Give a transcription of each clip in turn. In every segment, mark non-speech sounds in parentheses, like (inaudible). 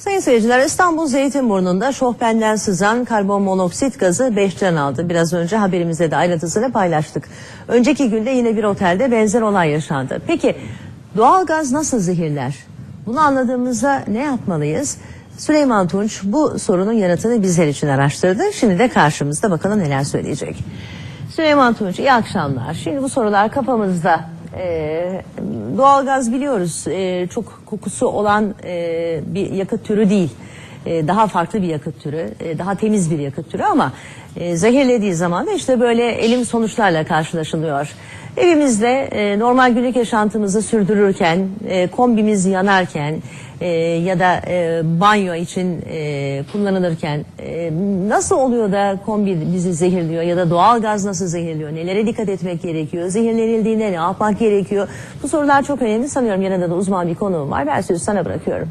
Sayın seyirciler İstanbul Zeytinburnu'nda şofbenden sızan karbon monoksit gazı 5 can aldı. Biraz önce haberimizde de ayrıntısını paylaştık. Önceki günde yine bir otelde benzer olay yaşandı. Peki doğalgaz nasıl zehirler? Bunu anladığımızda ne yapmalıyız? Süleyman Tunç bu sorunun yanıtını bizler için araştırdı. Şimdi de karşımızda bakalım neler söyleyecek. Süleyman Tunç iyi akşamlar. Şimdi bu sorular kafamızda. Ee, doğalgaz biliyoruz ee, çok kokusu olan ee, bir yakıt türü değil. Ee, daha farklı bir yakıt türü, ee, daha temiz bir yakıt türü ama ee, zehirlediği zaman da işte böyle elim sonuçlarla karşılaşılıyor. Evimizde ee, normal günlük yaşantımızı sürdürürken, ee, kombimiz yanarken ee, ya da ee, banyo için ee, kullanılırken ee, nasıl oluyor da kombi bizi zehirliyor ya da doğal gaz nasıl zehirliyor? Nelere dikkat etmek gerekiyor? Zehirlenildiğinde ne yapmak gerekiyor? Bu sorular çok önemli. Sanıyorum yanında da uzman bir konuğum var. Ben sözü sana bırakıyorum.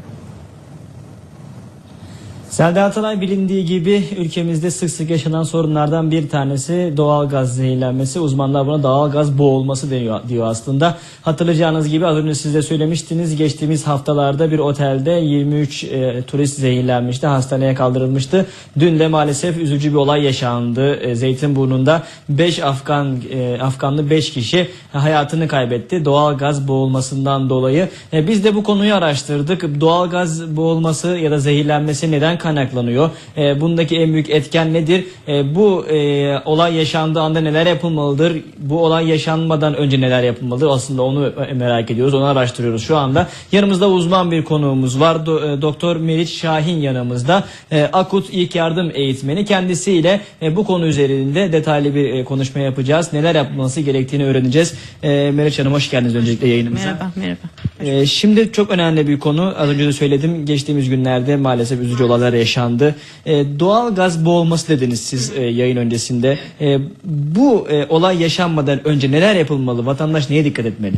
Selda Atalay bilindiği gibi ülkemizde sık sık yaşanan sorunlardan bir tanesi doğal gaz zehirlenmesi. Uzmanlar buna doğal gaz boğulması diyor, diyor aslında. Hatırlayacağınız gibi az önce siz de söylemiştiniz. Geçtiğimiz haftalarda bir otelde 23 e, turist zehirlenmişti. Hastaneye kaldırılmıştı. Dün de maalesef üzücü bir olay yaşandı. E, Zeytinburnu'nda 5 Afgan e, Afganlı 5 kişi hayatını kaybetti. Doğal gaz boğulmasından dolayı. E, biz de bu konuyu araştırdık. Doğal gaz boğulması ya da zehirlenmesi neden kaynaklanıyor? E, bundaki en büyük etken nedir? E, bu e, olay yaşandığı anda neler yapılmalıdır? Bu olay yaşanmadan önce neler yapılmalıdır? Aslında onu merak ediyoruz. Onu araştırıyoruz şu anda. Yanımızda uzman bir konuğumuz var. Do- e, Doktor Meriç Şahin yanımızda. E, akut ilk yardım eğitmeni. Kendisiyle e, bu konu üzerinde detaylı bir e, konuşma yapacağız. Neler yapılması gerektiğini öğreneceğiz. E, Meriç Hanım hoş geldiniz öncelikle yayınımıza. Merhaba, merhaba. Ee, şimdi çok önemli bir konu. Az önce de söyledim. Geçtiğimiz günlerde maalesef üzücü olaylar yaşandı. Ee, doğal gaz boğulması dediniz siz e, yayın öncesinde. Ee, bu e, olay yaşanmadan önce neler yapılmalı? Vatandaş neye dikkat etmeli?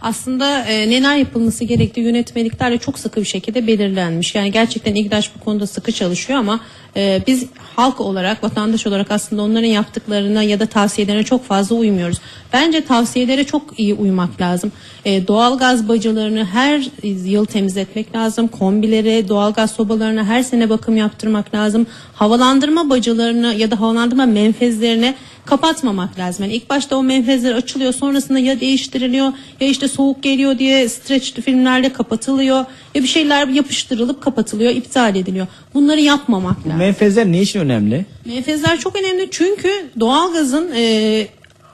Aslında e, neler yapılması gerektiği yönetmeliklerle çok sıkı bir şekilde belirlenmiş. Yani gerçekten İGDAŞ bu konuda sıkı çalışıyor ama e, biz halk olarak, vatandaş olarak aslında onların yaptıklarına ya da tavsiyelerine çok fazla uymuyoruz. Bence tavsiyelere çok iyi uymak lazım. E, doğalgaz bacalarını her yıl temizletmek lazım. Kombileri, doğalgaz sobalarına her sene bakım yaptırmak lazım. Havalandırma bacalarını ya da havalandırma menfezlerine kapatmamak lazım. Yani ilk başta o menfezler açılıyor sonrasında ya değiştiriliyor ya işte soğuk geliyor diye streç filmlerle kapatılıyor ya bir şeyler yapıştırılıp kapatılıyor iptal ediliyor. Bunları yapmamak lazım. Menfezler ne için önemli? Menfezler çok önemli çünkü doğalgazın e,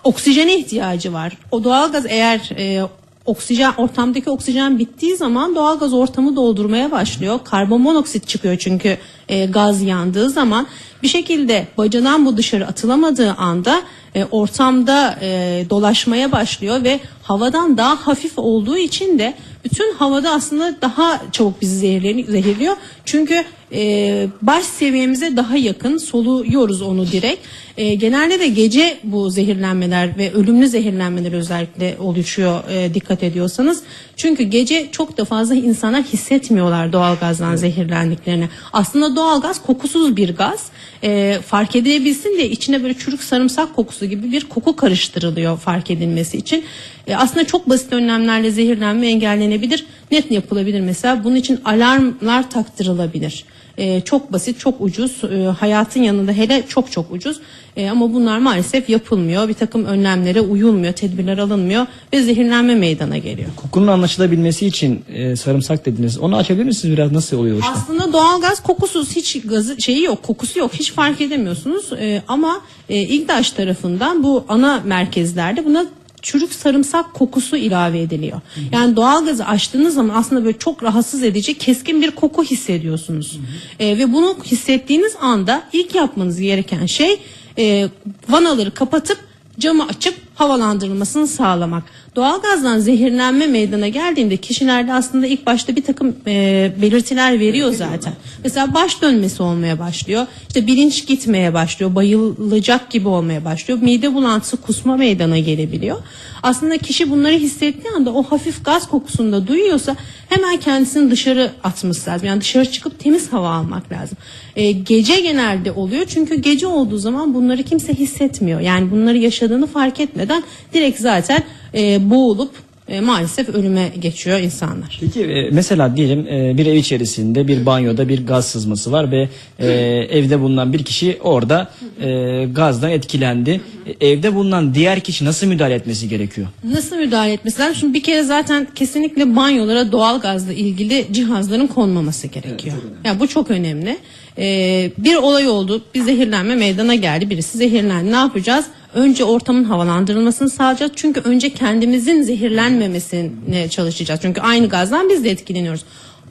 oksijene ihtiyacı var. O doğalgaz eğer e, oksijen ortamdaki oksijen bittiği zaman doğalgaz ortamı doldurmaya başlıyor. Karbon monoksit çıkıyor çünkü e, gaz yandığı zaman bir şekilde bacadan bu dışarı atılamadığı anda e, ortamda e, dolaşmaya başlıyor ve havadan daha hafif olduğu için de bütün havada aslında daha çabuk bizi zehirliyor. Çünkü e, baş seviyemize daha yakın soluyoruz onu direkt. E, genelde de gece bu zehirlenmeler ve ölümlü zehirlenmeler özellikle oluşuyor e, dikkat ediyorsanız. Çünkü gece çok da fazla insanlar hissetmiyorlar doğalgazdan zehirlendiklerini. Aslında doğalgaz kokusuz bir gaz. E, fark edilebilsin de içine böyle çürük sarımsak kokusu gibi bir koku karıştırılıyor fark edilmesi için. E, aslında çok basit önlemlerle zehirlenme engellenebilir. Net yapılabilir mesela. Bunun için alarmlar taktırılabilir. E, çok basit, çok ucuz. E, hayatın yanında hele çok çok ucuz. E, ama bunlar maalesef yapılmıyor. Bir takım önlemlere uyulmuyor, tedbirler alınmıyor ve zehirlenme meydana geliyor. Kokunun anlaşılabilmesi için e, sarımsak dediniz. Onu açabilir misiniz biraz? Nasıl oluyor işte? Aslında doğalgaz kokusuz hiç gazı şeyi yok, kokusu yok. Hiç fark edemiyorsunuz. Ee, ama e, İGDAŞ tarafından bu ana merkezlerde buna çürük sarımsak kokusu ilave ediliyor. Yani doğalgazı açtığınız zaman aslında böyle çok rahatsız edici keskin bir koku hissediyorsunuz. Ee, ve bunu hissettiğiniz anda ilk yapmanız gereken şey e, vanaları kapatıp camı açıp havalandırılmasını sağlamak. Doğalgazdan zehirlenme meydana geldiğinde kişilerde aslında ilk başta bir takım e, belirtiler veriyor zaten. Mesela baş dönmesi olmaya başlıyor. İşte bilinç gitmeye başlıyor. Bayılacak gibi olmaya başlıyor. Mide bulantısı, kusma meydana gelebiliyor. Aslında kişi bunları hissettiği anda o hafif gaz kokusunu da duyuyorsa hemen kendisini dışarı atması lazım. Yani dışarı çıkıp temiz hava almak lazım. E, gece genelde oluyor çünkü gece olduğu zaman bunları kimse hissetmiyor. Yani bunları yaşadığını fark etmeden direkt zaten e, boğulup e, maalesef ölüme geçiyor insanlar. Peki e, mesela diyelim e, bir ev içerisinde bir banyoda bir gaz sızması var ve e, evde bulunan bir kişi orada e, gazdan etkilendi. E, Evde bulunan diğer kişi nasıl müdahale etmesi gerekiyor? Nasıl müdahale etmesi lazım? Şimdi bir kere zaten kesinlikle banyolara doğal gazla ilgili cihazların konmaması gerekiyor. ya bu çok önemli. Ee, bir olay oldu. Bir zehirlenme meydana geldi. Birisi zehirlendi. Ne yapacağız? Önce ortamın havalandırılmasını sağlayacağız. Çünkü önce kendimizin zehirlenmemesine çalışacağız. Çünkü aynı gazdan biz de etkileniyoruz.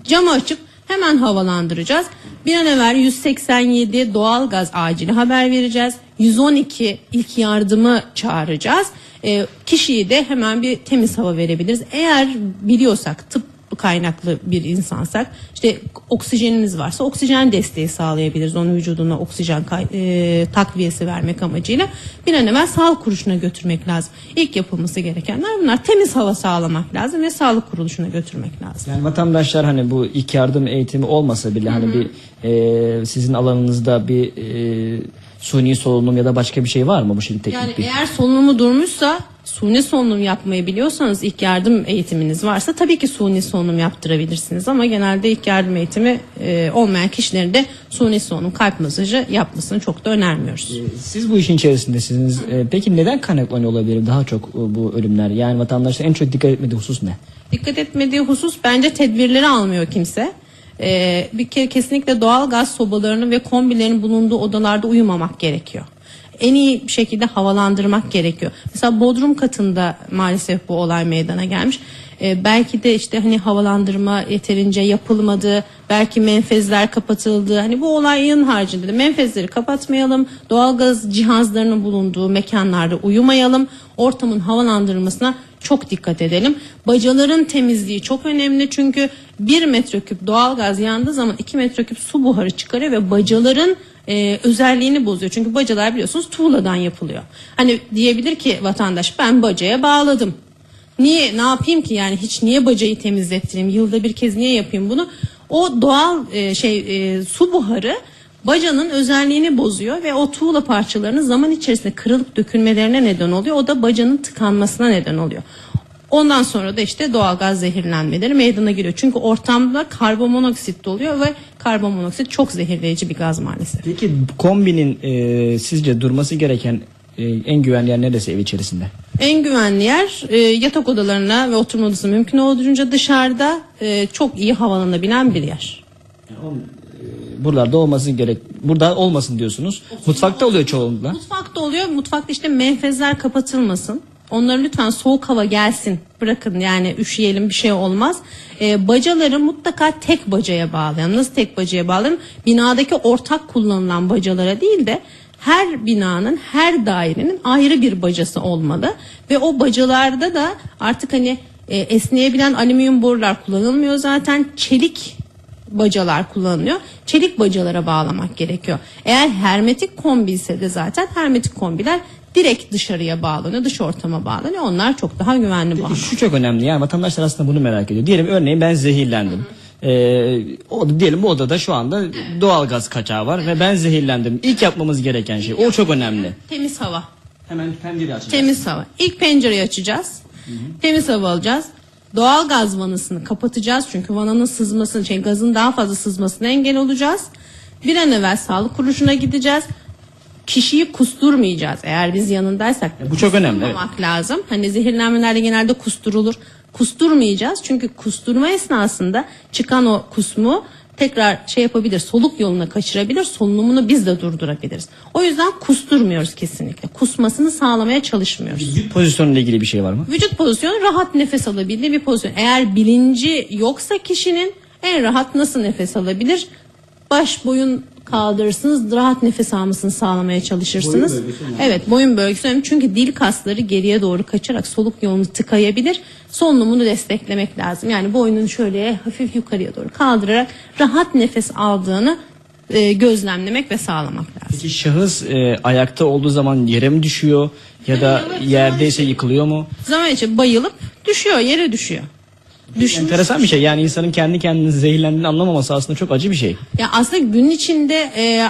Camı açıp hemen havalandıracağız. Bir an evvel 187 doğal gaz acili haber vereceğiz. 112 ilk yardımı çağıracağız. Ee, kişiyi de hemen bir temiz hava verebiliriz. Eğer biliyorsak tıp kaynaklı bir insansak işte oksijenimiz varsa oksijen desteği sağlayabiliriz. Onun vücuduna oksijen e, takviyesi vermek amacıyla bir an evvel sağlık kuruluşuna götürmek lazım. İlk yapılması gerekenler bunlar. Temiz hava sağlamak lazım ve sağlık kuruluşuna götürmek lazım. Yani vatandaşlar hani bu ilk yardım eğitimi olmasa bile hani bir e, sizin alanınızda bir e, suni solunum ya da başka bir şey var mı bu şimdi teknik Yani bir? eğer solunumu durmuşsa suni solunum yapmayı biliyorsanız ilk yardım eğitiminiz varsa tabii ki suni solunum yaptırabilirsiniz ama genelde ilk yardım eğitimi e, olmayan kişilerin de suni solunum kalp masajı yapmasını çok da önermiyoruz. Siz bu işin içerisindesiniz. E, peki neden kaynaklanıyor olabilir daha çok e, bu ölümler? Yani vatandaşlar en çok dikkat etmediği husus ne? Dikkat etmediği husus bence tedbirleri almıyor kimse. Ee, bir kere kesinlikle doğal gaz sobalarının ve kombilerin bulunduğu odalarda uyumamak gerekiyor. En iyi şekilde havalandırmak gerekiyor. Mesela bodrum katında maalesef bu olay meydana gelmiş. Ee, belki de işte hani havalandırma yeterince yapılmadı, belki menfezler kapatıldı. Hani bu olayın haricinde de menfezleri kapatmayalım, doğalgaz cihazlarının bulunduğu mekanlarda uyumayalım, ortamın havalandırılmasına çok dikkat edelim. Bacaların temizliği çok önemli çünkü 1 metreküp doğalgaz yandığı zaman 2 metreküp su buharı çıkarıyor ve bacaların e, özelliğini bozuyor. Çünkü bacalar biliyorsunuz tuğladan yapılıyor. Hani diyebilir ki vatandaş ben bacaya bağladım. Niye ne yapayım ki yani hiç niye bacayı temizlettireyim yılda bir kez niye yapayım bunu? O doğal e, şey e, su buharı bacanın özelliğini bozuyor ve o tuğla parçalarının zaman içerisinde kırılıp dökülmelerine neden oluyor. O da bacanın tıkanmasına neden oluyor. Ondan sonra da işte doğal gaz zehirlenmeleri meydana geliyor. Çünkü ortamda karbonmonoksit doluyor ve karbonmonoksit çok zehirleyici bir gaz maalesef. Peki kombinin e, sizce durması gereken e, en güvenli yer neresi ev içerisinde? En güvenli yer e, yatak odalarına ve oturma odası mümkün olduğunca dışarıda e, çok iyi havalanabilen bir yer. Buralarda olması gerek. Burada olmasın diyorsunuz. Mutfakta oluyor çoğunlukla. Mutfakta oluyor. Mutfakta işte menfezler kapatılmasın. Onlara lütfen soğuk hava gelsin. Bırakın yani üşüyelim bir şey olmaz. Ee, bacaları mutlaka tek bacaya bağlayalım. Nasıl tek bacaya bağlayalım? Binadaki ortak kullanılan bacalara değil de her binanın, her dairenin ayrı bir bacası olmalı. Ve o bacalarda da artık hani e, esneyebilen alüminyum borular kullanılmıyor zaten. Çelik bacalar kullanılıyor. Çelik bacalara bağlamak gerekiyor. Eğer hermetik kombi ise de zaten hermetik kombiler direkt dışarıya bağlanıyor, dış ortama bağlanıyor. Onlar çok daha güvenli anlamda. Şu çok önemli yani vatandaşlar aslında bunu merak ediyor. Diyelim örneğin ben zehirlendim. Ee, o, diyelim bu odada şu anda doğal gaz kaçağı var ve ben zehirlendim. İlk yapmamız gereken şey o çok önemli. Temiz hava. Hemen pencere açacağız. Temiz hava. İlk pencereyi açacağız. Temiz hava alacağız. Doğal gaz vanasını kapatacağız. Çünkü vananın sızmasını, şey, gazın daha fazla sızmasına engel olacağız. Bir an evvel sağlık kuruluşuna gideceğiz. Kişiyi kusturmayacağız. Eğer biz yanındaysak. bu çok önemli, kusturmamak lazım. Hani zehirlenmelerde genelde kusturulur. Kusturmayacağız. Çünkü kusturma esnasında çıkan o kusmu tekrar şey yapabilir, soluk yoluna kaçırabilir, solunumunu biz de durdurabiliriz. O yüzden kusturmuyoruz kesinlikle. Kusmasını sağlamaya çalışmıyoruz. Vücut pozisyonuyla ilgili bir şey var mı? Vücut pozisyonu rahat nefes alabildiği bir pozisyon. Eğer bilinci yoksa kişinin en rahat nasıl nefes alabilir? Baş boyun kaldırırsınız, rahat nefes almasını sağlamaya çalışırsınız. evet, boyun bölgesi önemli. Çünkü dil kasları geriye doğru kaçarak soluk yolunu tıkayabilir. Solunumunu desteklemek lazım. Yani boynunu şöyle hafif yukarıya doğru kaldırarak rahat nefes aldığını e, gözlemlemek ve sağlamak lazım. Peki şahıs e, ayakta olduğu zaman yere mi düşüyor ya da yerdeyse yıkılıyor mu? Zaman içinde bayılıp düşüyor, yere düşüyor. Düşmüş. Enteresan bir şey yani insanın kendi kendini zehirlendiğini anlamaması aslında çok acı bir şey. Ya aslında gün içinde e,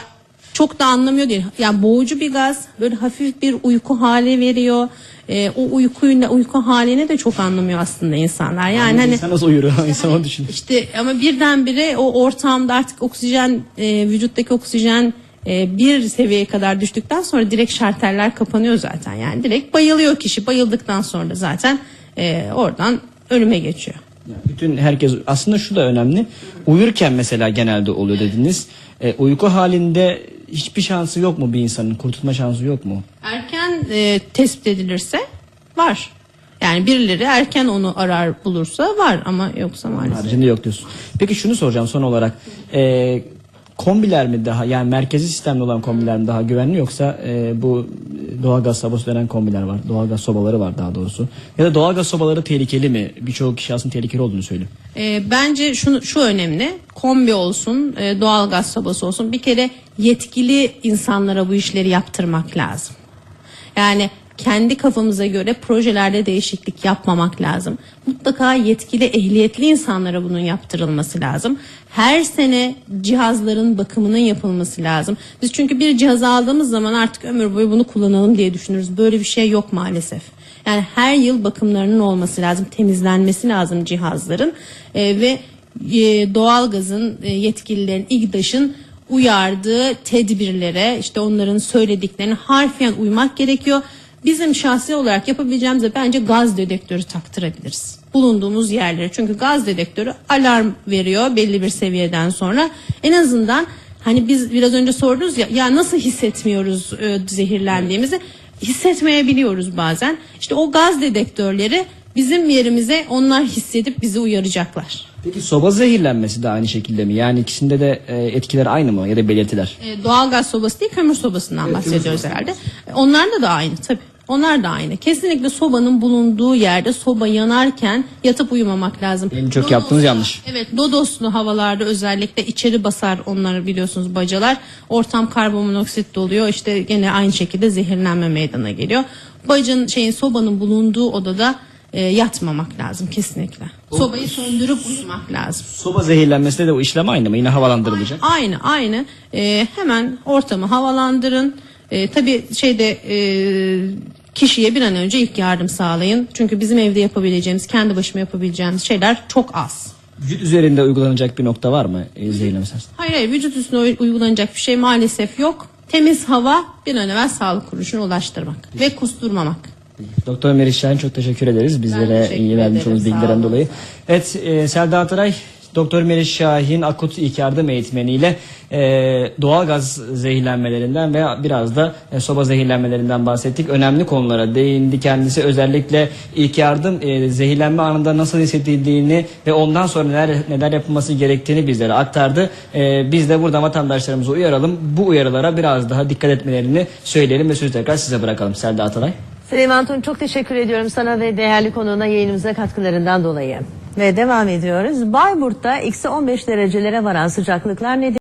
çok da anlamıyor değil. Yani boğucu bir gaz böyle hafif bir uyku hali veriyor. E, o uykuyla uyku halini de çok anlamıyor aslında insanlar. Yani hani İnsan nasıl uyur? (laughs) İnsan onu düşünür. işte ama birdenbire o ortamda artık oksijen e, vücuttaki oksijen e, bir seviyeye kadar düştükten sonra direkt şarteller kapanıyor zaten. Yani direkt bayılıyor kişi. Bayıldıktan sonra da zaten e, oradan ölüme geçiyor. Yani bütün herkes aslında şu da önemli. Uyurken mesela genelde oluyor dediniz. E, uyku halinde hiçbir şansı yok mu bir insanın? Kurtulma şansı yok mu? Erken e, tespit edilirse var. Yani birileri erken onu arar bulursa var ama yoksa maalesef. Haricinde yok diyorsun. Peki şunu soracağım son olarak. E, kombiler mi daha yani merkezi sistemli olan kombiler mi daha güvenli yoksa e, bu doğalgaz sobası denen kombiler var. Doğalgaz sobaları var daha doğrusu. Ya da doğalgaz sobaları tehlikeli mi? Birçok kişi aslında tehlikeli olduğunu söylüyor. E, bence şunu şu önemli. Kombi olsun, e, doğal gaz sobası olsun. Bir kere yetkili insanlara bu işleri yaptırmak lazım. Yani kendi kafamıza göre projelerde değişiklik yapmamak lazım. Mutlaka yetkili ehliyetli insanlara bunun yaptırılması lazım. Her sene cihazların bakımının yapılması lazım. Biz çünkü bir cihaz aldığımız zaman artık ömür boyu bunu kullanalım diye düşünürüz. Böyle bir şey yok maalesef. Yani her yıl bakımlarının olması lazım, temizlenmesi lazım cihazların Ee, ve e, doğalgazın e, yetkililerin, İGDAŞ'ın uyardığı tedbirlere, işte onların söylediklerine harfiyen uymak gerekiyor. Bizim şahsi olarak yapabileceğimiz de bence gaz dedektörü taktırabiliriz. Bulunduğumuz yerlere. Çünkü gaz dedektörü alarm veriyor belli bir seviyeden sonra. En azından hani biz biraz önce sordunuz ya ya nasıl hissetmiyoruz e, zehirlendiğimizi? Hissetmeyebiliyoruz bazen. İşte o gaz dedektörleri bizim yerimize onlar hissedip bizi uyaracaklar. Peki soba zehirlenmesi de aynı şekilde mi? Yani ikisinde de e, etkiler aynı mı ya da belirtiler? E, doğalgaz sobası değil kömür sobasından bahsediyoruz herhalde. E, Onlar da aynı tabii. Onlar da aynı. Kesinlikle sobanın bulunduğu yerde soba yanarken yatıp uyumamak lazım. En çok yaptığınız yanlış. Evet, lodoslu havalarda özellikle içeri basar onları biliyorsunuz bacalar. Ortam karbonmonoksit doluyor. İşte gene aynı şekilde zehirlenme meydana geliyor. Bacın şeyin sobanın bulunduğu odada e, yatmamak lazım kesinlikle. Sobayı söndürüp uyumak lazım. Soba zehirlenmesinde de o işlem aynı mı? Yine havalandırılacak. Aynı aynı. Ee, hemen ortamı havalandırın. Ee, tabii şeyde e, kişiye bir an önce ilk yardım sağlayın. Çünkü bizim evde yapabileceğimiz, kendi başıma yapabileceğimiz şeyler çok az. Vücut üzerinde uygulanacak bir nokta var mı e, sırasında? Hayır hayır vücut üstüne uy- uygulanacak bir şey maalesef yok. Temiz hava bir an evvel sağlık kuruluşuna ulaştırmak ve kusturmamak. Doktor Meriç Şahin çok teşekkür ederiz bizlere teşekkür iyi vermiş ederim, olduğunuz sağ bilgilerden olun. dolayı. Evet e, Selda Ataray Doktor Meriç Şahin akut ilk yardım eğitmeniyle e, doğalgaz zehirlenmelerinden ve biraz da e, soba zehirlenmelerinden bahsettik. Önemli konulara değindi kendisi. Özellikle ilk yardım e, zehirlenme anında nasıl hissedildiğini ve ondan sonra neler, neler yapılması gerektiğini bizlere aktardı. E, biz de burada vatandaşlarımızı uyaralım. Bu uyarılara biraz daha dikkat etmelerini söyleyelim ve sözü tekrar size bırakalım Selda Ataray. Süleyman Tun çok teşekkür ediyorum sana ve değerli konuğuna yayınımıza katkılarından dolayı. Ve devam ediyoruz. Bayburt'ta eksi 15 derecelere varan sıcaklıklar nedeniyle